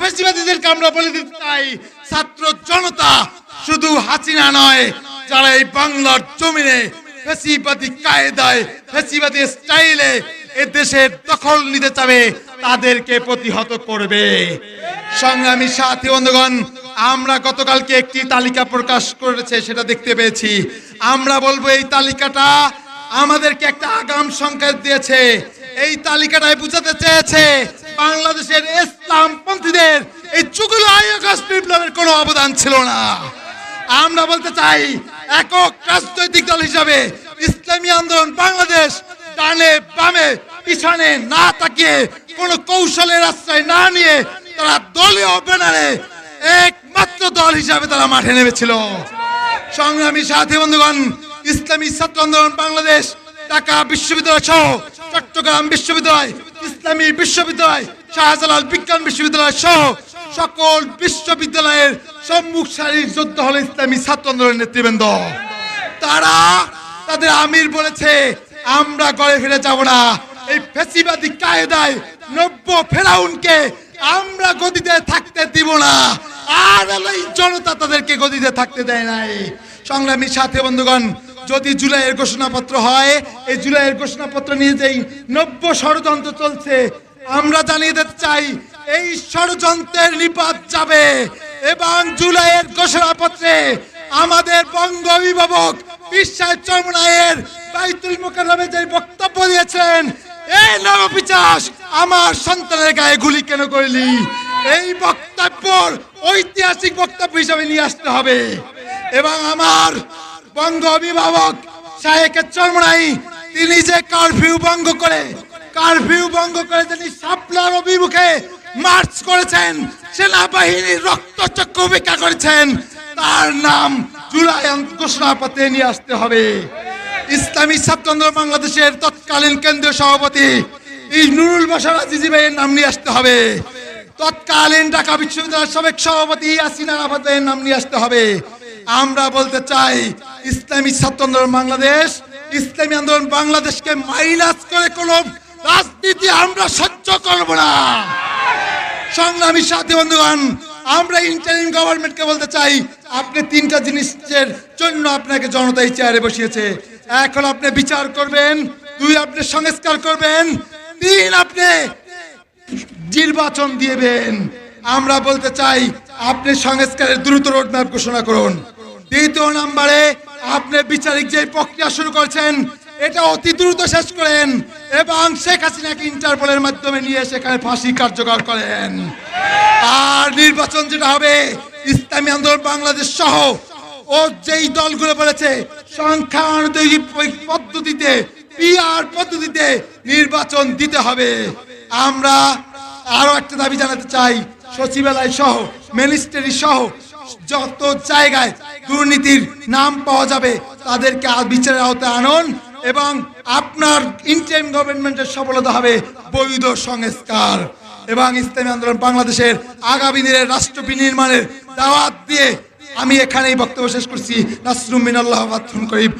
ফেসিবাদীদেরকে আমরা বলে দিতে চাই, ছাত্র জনতা, শুধু হাসিনা নয়, যারা এই বাংলার জমিনে ফেসিবাদী কায়দায় ফেসিবাদী স্টাইলে এ দেশের দখল নিতে চাবে, তাদেরকে প্রতিহত করবে। সংগ্রামী সাথী বন্ধুগণ, আমরা গতকালকে একটি তালিকা প্রকাশ করেছে, সেটা দেখতে পেয়েছি। আমরা বলব এই তালিকাটা আমাদেরকে একটা আগাম সংকেত দিয়েছে। এই তালিকাটায় বুঝাতে চেয়েছে বাংলাদেশের ইসলামপন্থীদের এই চুগুলো আগস্ট বিপ্লবের কোনো অবদান ছিল না। আমরা বলতে চাই, একক রাজনৈতিক দল হিসাবে ইসলামী আন্দোলন বাংলাদেশ ডানে বামে পিছনে না তাকিয়ে কোন কৌশলের আশ্রয় না নিয়ে তারা দলীয় ব্যানারে একমাত্র দল হিসাবে তারা মাঠে নেমেছিল। সংগ্রামী সাথী বন্ধুগণ, ইসলামী ছাত্র আন্দোলন বাংলাদেশ ঢাকা বিশ্ববিদ্যালয় সহ চট্টগ্রাম বিশ্ববিদ্যালয় ইসলামী বিশ্ববিদ্যালয়, শাহজালাল বিজ্ঞান বিশ্ববিদ্যালয় সহ সকল বিশ্ববিদ্যালয়ের সম্মুখ সারির যোদ্ধা হল ইসলামী ছাত্র আন্দোলনের নেতৃবৃন্দ। তারা তাদের আমির বলেছে, আমরা গড়ে ফিরে যাব না। এই ফেসিবাদী কায়দায় নব্য ফেরাউনকে আমরা গদিতে থাকতে দিব না। আর জনতা তাদেরকে গদিতে থাকতে দেয় নাই। সংগ্রামী সাথী বন্ধুগণ যদি জুলাইয়ের ঘোষণাপত্র হয়, এই জুলাইয়ের ঘোষণাপত্র নিয়ে যেই নব্য ষড়যন্ত্র চলছে। আমরা জানিয়ে দিতে চাই, এই ষড়যন্ত্রের নিপাত যাবে এবং জুলাইয়ের ঘোষণাপত্রে আমাদের বঙ্গ অভিভাবক বিশ্বাস চরমনায়ের বাইতুল মোকাররমে যে বক্তব্য দিয়েছেন, এই নবপিচাস আমার সন্তানের গায়ে গুলি কেন করলি? এই বক্তব্য ঐতিহাসিক বক্তব্য হিসাবে নিয়ে আসতে হবে। এবং আমার বঙ্গ অভিভাবক শাহেকের চরমনাই, তিনি যে কারফিউ ভঙ্গ করে কারফিউ ভঙ্গ করে তিনি সাপলার অভিমুখে মার্চ করেছেন, সেনাবাহিনীর রক্তচক্র উপেক্ষা করেছেন, তার নাম জুলাই ঘোষণাপত্রে নিয়ে আসতে হবে। ইসলামী ছাত্র আন্দোলন বাংলাদেশের তৎকালীন কেন্দ্রীয় সভাপতি নুরুল বাসার আজিজি ভাইয়ের নাম নিয়ে আসতে হবে। তৎকালীন ঢাকা বিশ্ববিদ্যালয়ের সাবেক সভাপতি ইয়াসিন আরাফাত ভাইয়ের নাম নিয়ে আসতে হবে। আমরা বলতে চাই, ইসলামী ছাত্র আন্দোলন বাংলাদেশ, ইসলামী আন্দোলন বাংলাদেশকে মাইনাস করে কোন রাজনীতি আমরা সহ্য করব না। সংগ্রামী সাথী বন্ধুগণ, আমরা ইন্টারিম গভর্নমেন্টকে বলতে চাই, আপনি তিনটা জিনিসের জন্য আপনাকে জনতা এই চেয়ারে বসিয়েছে। এখন আপনি বিচার করবেন, দুই আপনি সংস্কার করবেন, তিন আপনি নির্বাচন দিয়েবেন আমরা বলতে চাই, আপনি সংস্কারের দ্রুত রোডম্যাপ ঘোষণা করুন। দ্বিতীয় নম্বরে আপনি বিচারিক যে প্রক্রিয়া শুরু করেছেন, এটা অতি দ্রুত শেষ করেন এবং শেখ হাসিনাকে ইন্টারপোলের মাধ্যমে নিয়ে সেখানে ফাঁসি কার্যকর করেন। আর নির্বাচন যেটা হবে, ইসলামী আন্দোলন বাংলাদেশ সহ ও যেই দলগুলো বলেছে সংখ্যা অনুযায়ী পদ্ধতিতে পিআর পদ্ধতিতে নির্বাচন দিতে হবে। আমরা আরও একটা দাবি জানাতে চাই, সচিবালয় সহ মিনিস্ট্রি সহ, যত জায়গায় দুর্নীতির নাম পাওয়া যাবে, তাদেরকে বিচারের আওতায় আনুন এবং আপনার ইন্টারিম গভর্নমেন্টের সফলতা হবে বৈধ সংস্কার। এবং ইসলামী আন্দোলন বাংলাদেশের আগামী দিনের রাষ্ট্র বিনির্মাণের দাওয়াত দিয়ে আমি এখানেই বক্তব্য শেষ করছি। নাসরুম মিনাল্লাহ করিম।